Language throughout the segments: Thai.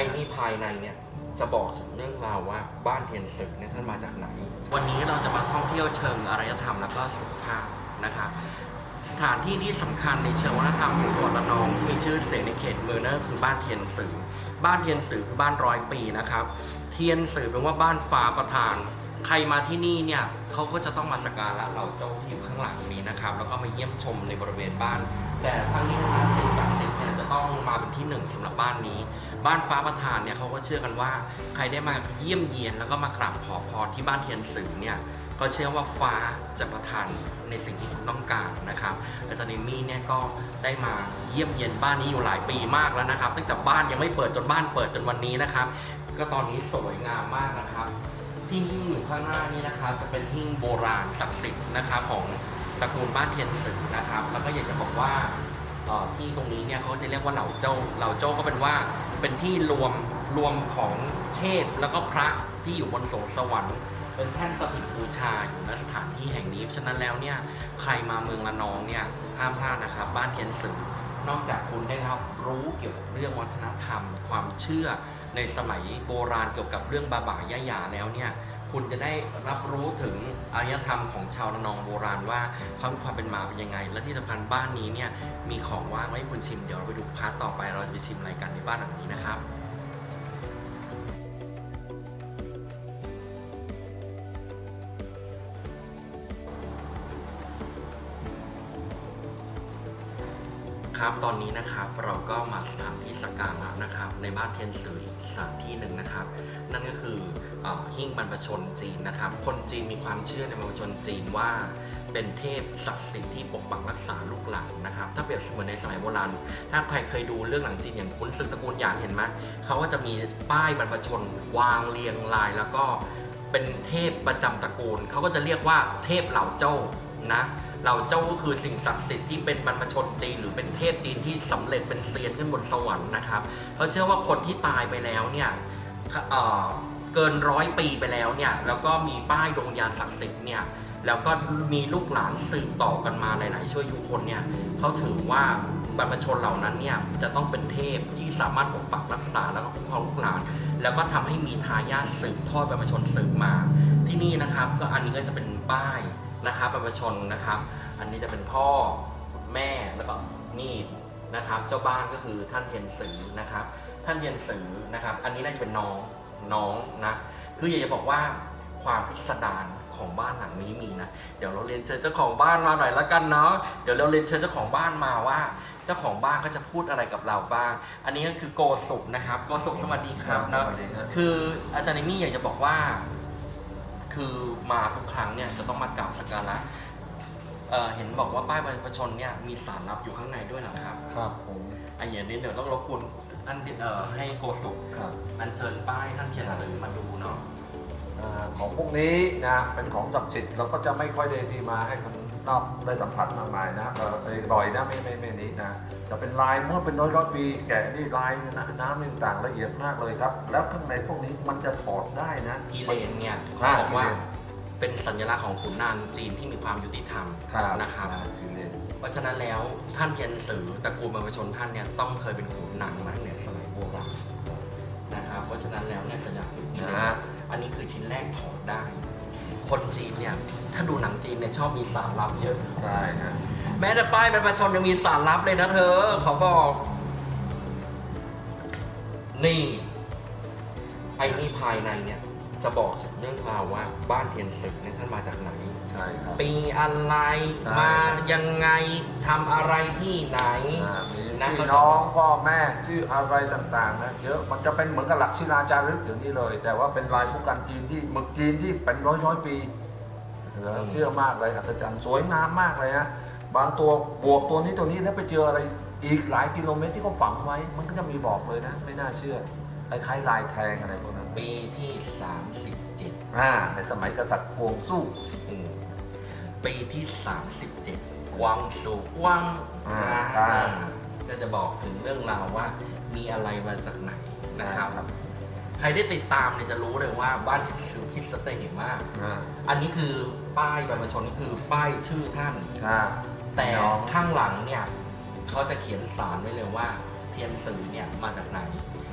อ้นี่ภายในเนี่ยจะบอกถึงเรื่องราวว่าบ้านเทียนศึกเนี่ยท่านมาจากไหน วันนี้เราจะมาท่องเที่ยวเชิงอารยธรรมแล้วก็สุขภาพนะครับสถานที่ที่สำคัญในเชิงวัฒนธรรมของจังหวัดระนองที่มีชื่อเสียงในเขตเมืองนั่นก็คือบ้านเทียนสือ บ้านเทียนสือคือบ้านร้อยปีนะครับ เทียนสือแปลว่าบ้านฟ้าประธาน ใครมาที่นี่เนี่ยเขาก็จะต้องมาสักการะเหล่าเจ้าที่อยู่ข้างหลังนี้นะครับ แล้วก็มาเยี่ยมชมในบริเวณบ้าน แต่ทั้งนี้ทั้งนั้นสิ่งศักดิ์สิทธิ์เนี่ยจะต้องมาเป็นที่หนึ่งสำหรับบ้านนี้ บ้านฟ้าประธานเนี่ยเขาก็เชื่อกันว่า ใครได้มาเยี่ยมเยียนแล้วก็มากราบขอพรที่บ้านเทียนสือเนี่ยก็เชื่อว่าฟ้าจะประทานในสิ่งที่คุณต้องการนะครับอาจารย์เอมี่เนี่ยก็ได้มาเยี่ยมเยียนบ้านนี้อยู่หลายปีมากแล้วนะครับ ตั้งแต่บ้านยังไม่เปิดจนบ้านเปิดจนวันนี้นะครับ ก็ตอนนี้สวยงามมากนะครับ ที่หิ้งอยู่ข้างหน้านี้นะครับจะเป็นหิ้งโบราณศักดิ์สิทธิ์นะครับของตระกูลบ้านเทียนสือนะครับ แล้วก็อยากจะบอกว่าที่ตรงนี้เนี่ยเขาจะเรียกว่าเหล่าโจ้าเหล่าโจ้าก็เป็นว่า เป็นที่รวมรวมของเทพแล้วก็พระที่อยู่บนสงสวรรค์ เป็นแท่นสถิตบูชาอยู่ณสถานที่แห่งนี้ฉะนั้นแล้วเนี่ยใครมาเมืองละนองเนี่ยห้ามพลาดนะครับ บ้านเทียนสือนอกจากคุณได้รับรู้เกี่ยวกับเรื่องวัฒนธรรม ความเชื่อในสมัยโบราณเกี่ยวกับเรื่องบาบายายาแล้วเนี่ย คุณจะได้รับรู้ถึงอารยธรรมของชาวระนองโบราณว่าความความเป็นมาเป็นยังไง และที่สำคัญบ้านนี้เนี่ยมีของว่างไว้ให้คุณชิมเดี๋ยวเราไปดูพาร์ทต่อไปเราจะไปชิมอะไรกันในบ้านหลังนี้นะครับ ครับ ตอนนี้นะครับเราก็มาสถานที่สักการะนะครับ ในบ้านเทียนสืออสถานที่หนึ่งนะครับ นั่นก็คืออหิ้งบรรพชนจีนนะครับ คนจีนมีความเชื่อในบรรพชนจีนว่าเป็นเทพศักดิ์สิทธิ์ที่ปกปักรักษาลูกหลานนะครับ ถ้าเปรียบเสมือนในสมัยโบราณ ถ้าใครเคยดูเรื่องหนังจีนอย่างคุ้นศึกตระกูลหยางเห็นไหมเขาก็จะมีป้ายบรรพชนวางเรียงรายแล้วก็เป็นเทพประจำตระกูล เขาก็จะเรียกว่าเทพเหล่าเจ้านะ เหล่าเจ้าก็คือสิ่งศักดิ์สิทธิ์ที่เป็นบรรพชนจีนหรือเป็นเทพจีนที่สำเร็จเป็นเซียนขึ้นบนสวรรค์นะครับเขาเชื่อว่าคนที่ตายไปแล้วเนี่ยเเกินร้อยปีไปแล้วเนี่ยแล้วก็มีป้ายดวงวิญญาณศักดิ์สิทธิ์เนี่ยแล้วก็มีลูกหลานสืบต่อกันมาหลาย ๆ ช่วยยุคนเนี่ยเขาถือว่าบรรพชนเหล่านั้นเนี่ยจะต้องเป็นเทพที่สามารถปกปักรักษาแล้วก็คุ้มครองลูกหลาน แล้วก็ทำให้มีทายาทสืบทอดบรรพชนสืบมา ที่นี่นะครับก็อันนี้ก็จะเป็นป้าย นะครับบรรพชนนะครับ อันนี้จะเป็นพ่อคุณแม่แล้วก็นี่นะครับ เจ้าบ้านก็คือท่านเทียนสือนะครับ ท่านเทียนสือนะครับ อันนี้น่าจะเป็นน้องน้องนะคืออยากจะบอกว่าความพิสดารของบ้านหลังนี้มีนะ เดี๋ยวเราเรียนเชิญเจ้าของบ้านมาหน่อยละกันเนาะ เดี๋ยวเราเรียนเชิญเจ้าของบ้านมาว่า เจ้าของบ้านเขาจะพูดอะไรกับเราบ้าง อันนี้ก็คือโกสุกนะครับ โกสุกสวัสดีครับเนาะสวัสดีครับคืออาจารย์เอมี่อยากจะบอกว่า คือมาทุกครั้งเนี่ยจะต้องมากราบสักการะเอ่อเห็นบอกว่าป้ายบรรพชนเนี่ยมีสารลับอยู่ข้างในด้วยเหรอครับครับผมอันอย่างนี้เดี๋ยวต้องรบกวนท่านเอ่อให้โกสุกครับอัญเชิญป้ายท่านเขียนสื่อมาดูเนาะอ่าของพวกนี้นะเป็นของศักดิ์สิทธิ์เราก็จะไม่ค่อยได้ที่มาให้คน นอกได้สัมผัสมากมายนะเออไปบ่อยนะไม่ไม่ไม่นี้นะแต่เป็นลายเมื่อเป็นร้อยร้อยปีแกะนี่ลายนะน้ำนี่ต่างละเอียดมากเลยครับ แล้วข้างในพวกนี้มันจะถอดได้นะกิเลนเนี่ยอ่าเขาบอกว่ากิเลนเป็นสัญลักษณ์ของขุนนางจีนที่มีความยุติธรรมครับนะครับอ่ากิเลนเพราะฉะนั้นแล้วท่านเทียนสือตระกูลบรรพชนท่านเนี่ยต้องเคยเป็นขุนนางมาในสมัยโบราณนะครับเพราะฉะนั้นแล้วเนี่ยสัญลักษณ์คือกิเลนะนอันนี้คือชิ้นแรกถอดได้ คนจีนเนี่ย ถ้าดูหนังจีนเนี่ยชอบมีสารลับเยอะ ใช่ฮะแม้แต่ป้ายบรรพชนยังมีสารลับเลยนะเธอเขาบอกนี่ไอ้นี่ภายในเนี่ย จะบอกถึงเรื่องราวว่าบ้านเทียนศึกเนี่ยท่านมาจากไหน ใช่ครับ ปีอะไรใช่ มายังไงทำอะไรที่ไหนอ่ามีนะพี่น้องพ่อแม่ชื่ออะไรต่างๆนะเยอะมันจะเป็นเหมือนกับหลักศิลาจารึกอย่างนี้เลย แต่ว่าเป็นลายผู้กันจีนที่หมึกจีนที่เป็นร้อยร้อยๆปีเหลือเชื่อมากเลยอัศจรรย์สวยงามมากเลยฮะบางตัวบวกตัวนี้ตัวนี้แล้วไปเจออะไรอีกหลายกิโลเมตรที่เขาฝังไว้ มันก็จะมีบอกเลยนะไม่น่าเชื่อคล้ายๆลายแทงอะไรพวกนั้นปีที่ 37อ่าในสมัยกษัตริย์กวงสู้ อืม ปีที่ 37 กวางสูกวางอ่าอ่าอ่า ก็จะบอกถึงเรื่องราวว่ามีอะไรมาจากไหนนะครับ ใครได้ติดตามเนี่ยจะรู้เลยว่าบ้านที่ซื้อคิดสเตย์เห็นมาก อ่าอันนี้คือป้ายบรรพชนนี่คือป้ายชื่อท่าน อ่า แต่พี่น้องข้างหลังเนี่ยเขาจะเขียนสารไว้เลยว่าเทียนสือเนี่ยมาจากไหน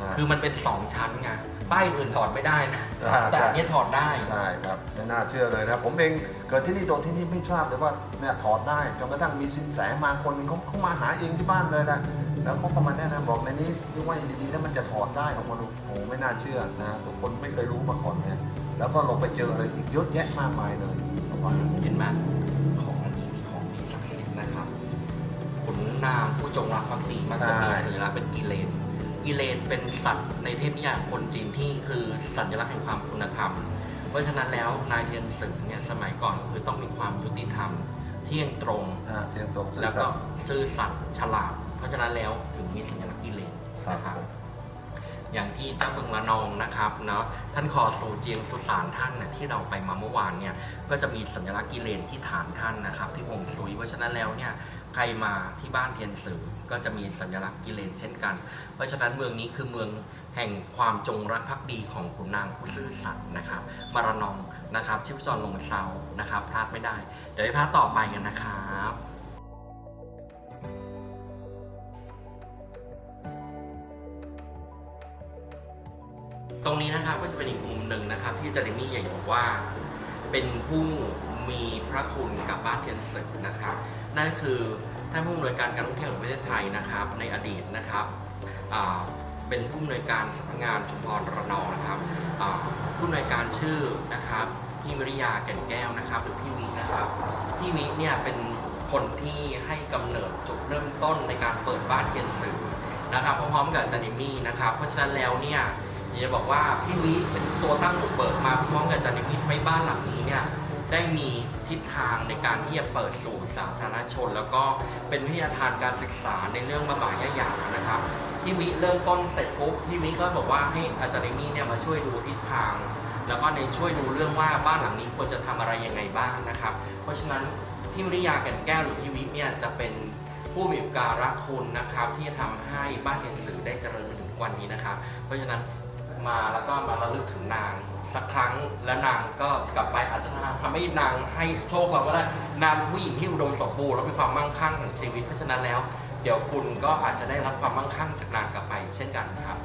า คือมันเป็นสองชั้นไงป้ายอื่นถอดไม่ได้นะอ่าแต่อันนี้ถอดได้ ใช่ครับไม่น่าเชื่อเลยนะ ผมเองเกิดที่นี่โตที่นี่ไม่ทราบเลยว่าเนี่ยถอดได้จนกระทั่งมีสินแสมาคนหนึงเขาเขามาหาเองที่บ้านเลยนะแล้วเขาก็มาแนะนำบอกในนี้ที่ว่าดีๆแล้วมันจะถอดได้ออกมาดูโอ้โหไม่น่าเชื่อนะทุกคนไม่เคยรู้มาก่อนเนี่ยแล้วก็ลงไปเจออะไรอีกเยอะแยะมากมายเลยประมาณนั้นเห็นไหมของดีมีของดีศักดิ์สิทธิ์นะครับขุนนางผู้จงรักภักดีมันจะมีสัญลักษณ์เป็นกิเลน กิเลนเป็นสัตว์ในเทพนิยายของคนจีนที่คือสัญลักษณ์แห่งความคุณธรรม เพราะฉะนั้นแล้วนายเทียนสึกเนี่ยสมัยก่อนก็คือต้องมีความยุติธรรม เที่ยงตรง อ่าเทียงตรงซื่อแล้วสัก็ตย์ ซื่อสัตย์ฉลาด เพราะฉะนั้นแล้วถึงมีสัญลักษณ์กิเลนครับนะครับอย่างที่เจ้าเมืองละนองนะครับเนาะท่านคอสูเจียงสุสานท่านนะที่เราไปมาเมื่อวานเนี่ยก็จะมีสัญลักษณ์กิเลนที่ฐานท่านนะครับ ที่ฮวงซุยเพราะฉะนั้นแล้วเนี่ยใครมาที่บ้านเทียนสือก็จะมีสัญลักษณ์กิเลนเช่นกัน เพราะฉะนั้นเมืองนี้คือเมืองแห่งความจงรักภักดีของขุนนางผู้ซื่อสัตย์นะครับ มารนองนะครับชิพจรลงเซานะครับ พลาดไม่ได้ เดี๋ยวไปพาร์ทต่อไปกันนะครับตรงนี้นะครับก็จะเป็นอีกมุมหนึ่งนะครับ ที่เจเรมี่อยากจะบอกว่า เป็นผู้มีพระคุณกับบ้านเทียนศึกนะครับ นั่นคือ ท่านผู้อำนวยการการท่องเที่ยวแห่งประเทศไทยนะครับ ในอดีตนะครับเป็นผู้อำนวยการสำนักงานชุมพรระนองนะครับผู้อำนวยการชื่อนะครับพี่มริยาแก่นแก้วนะครับ หรือพี่วินะครับพี่วิเนี่ยเป็นคนที่ให้กำเนิดจุดเริ่มต้นในการเปิดบ้านเทียนศึกนะครับพร้อมๆกับจารย์เอมี่นะครับ เพราะฉะนั้นแล้วเนี่ยอยากจะบอกว่าพี่วิเป็นตัวตั้งบุกเบิกมาพร้อมกับจาริมิตให้บ้านหลังนี้เนี่ย ได้มีทิศทางในการที่จะเปิดสู่สาธารณชน แล้วก็เป็นวิทยาทานการศึกษาในเรื่องบาบายะหยานะครับพี่วิเริ่มต้นเสร็จปุ๊บพี่วิก็บอกว่าให้อาจารย์นิมิตเนี่ยมาช่วยดูทิศทาง แล้วก็ในช่วยดูเรื่องว่าบ้านหลังนี้ควรจะทำอะไรยังไงบ้างนะครับ เพราะฉะนั้นพี่มริยาแก่นแก้วหรือพี่วิเนี่ยจะเป็นผู้มีอุปการะคุณนะครับที่จะทำให้บ้านเรียนสื่อได้เจริญมาถึงวันนี้นะครับ เพราะฉะนั้น มาแล้วก็มาระลึกถึงนางสักครั้งแล้วนางก็กลับไปอาจจะทำให้นางให้โชคเราก็ได้นางผู้หญิงที่อุดมสมบูรณ์และมีความมั่งคั่งของชีวิตเพราะฉะนั้นแล้ว เดี๋ยวคุณก็อาจจะได้รับความมั่งคั่งจากนางกลับไปเช่นกันครับ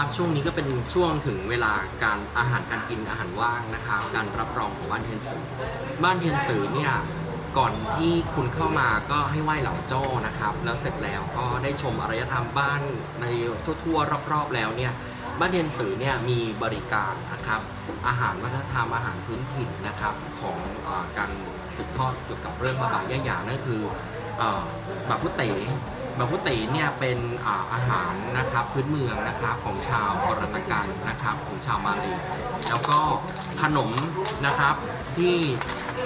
ครับช่วงนี้ก็เป็นช่วงถึงเวลาการอาหารการกินอาหารว่างนะครับการรับรองของบ้านเทียนสือบ้านเทียนสือเนี่ยก่อนที่คุณเข้ามาก็ให้ไหว้เหล่าโจ้นะครับ แล้วเสร็จแล้วก็ได้ชมอารยธรรมบ้านในทั่วๆรอบๆแล้วเนี่ยบ้านเทียนสือเนี่ยมีบริการนะครับอาหารวัฒนธรรมอาหารพื้นถิ่นนะครับของอการสืบทอดเกี่ยวกับเรื่องบาบายะหยานั่นคือเอ่อบาพุเต๋ บาพุเต๋เนี่ยเป็นอาอาหารนะครับพื้นเมืองนะครับของชาวปรตกันนะครับของชาวมาลีแล้วก็ขนมนะครับที่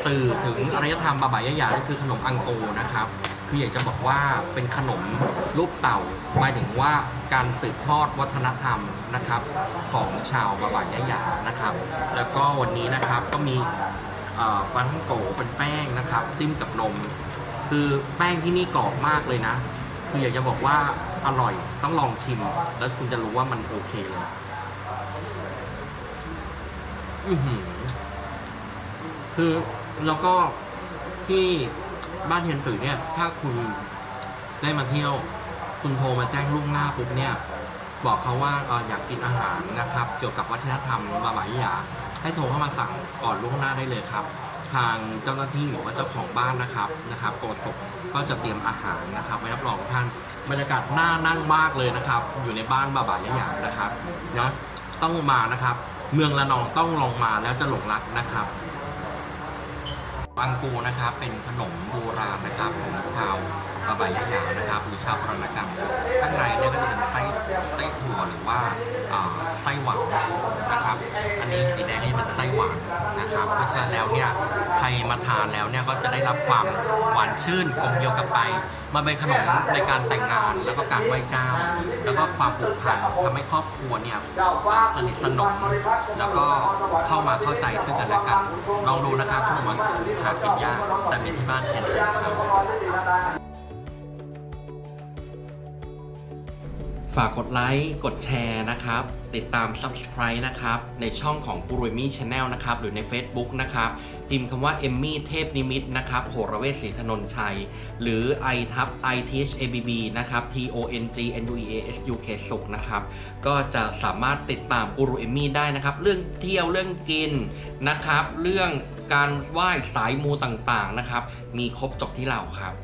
สื่อถึงอารยธรรมบาบายะหยานั่นคือขนมอังโกนะครับคืออยากจะบอกว่าเป็นขนมรูปเต่าหมายถึงว่าการสืบทอดวัฒนธรรมนะครับของชาวบาบายะหยานะครับ แล้วก็วันนี้นะครับก็มีปลาท่องโกเป็นแป้งนะครับจิ้มกับนมคือแป้งที่นี่กรอบมากเลยนะ คืออยากจะบอกว่าอร่อยต้องลองชิม แล้วคุณจะรู้ว่ามันโอเคเลย อือหือ คือแล้วก็ที่บ้านเทียนสือเนี่ย ถ้าคุณได้มาเที่ยว คุณโทรมาแจ้งล่วงหน้าปุ๊บเนี่ย บอกเขาว่าเอออยากกินอาหารนะครับ เกี่ยวกับวัฒนธรรมบาบายาให้โทรเข้ามาสั่งก่อนล่วงหน้าได้เลยครับ ทางเจ้าหน้าที่หรือว่าเจ้าของบ้านนะครับนะครับโกศกก็จะเตรียมอาหารนะครับไว้รับรองท่านบรรยากาศน่านั่งมากเลยนะครับ อยู่ในบ้านบาบายางนะครับเนาะต้องมานะครับ เมืองละนองต้องลองมาแล้วจะหลงรักนะครับบังกูนะครับเป็นขนมโบราณนะครับของชาวปะบายะหยานะครับหรือชาวปรณกรรมข้างในเนี่ยก็จะเป็นไส้ไส้ถั่วหรือว่าอ่าไส้หวานนะครับ อันนี้สีแดงนี่เป็นไส้หวาน นะครับเพราะฉะนั้นแล้วเนี่ยใครมาทานแล้วเนี่ยก็จะได้รับความหวานชื่นกลมเกลียวกลับไปมาเป็นขนมในการแต่งงานแล้วก็การไหว้เจ้า แล้วก็ความผูกพันทำให้ครอบครัวเนี่ยสนิทสนมแล้วก็เข้ามาเข้าใจซึ่งกันและกันลองดูนะครับขนมมันหากินยากแต่มีที่บ้านเทียนเสร็จครับ ฝากกดไลค์ กดแชร์นะครับ ติดตาม Subscribe นะครับ ในช่องของปุรุยมี่ชาแนลนะครับ หรือใน Facebook นะครับ พิมพ์คำว่าเอมมี่เทพนิมิตนะครับ โหรเวชศรีธนนชัย หรือ i ทับ i t h a b b นะครับ t o n g n u e a s u k สุขนะครับ ก็จะสามารถติดตามกูรูเอมมี่ได้นะครับ เรื่องเที่ยวเรื่องกินนะครับ เรื่องการไหว้สายมูต่างๆนะครับ มีครบจบที่เราครับ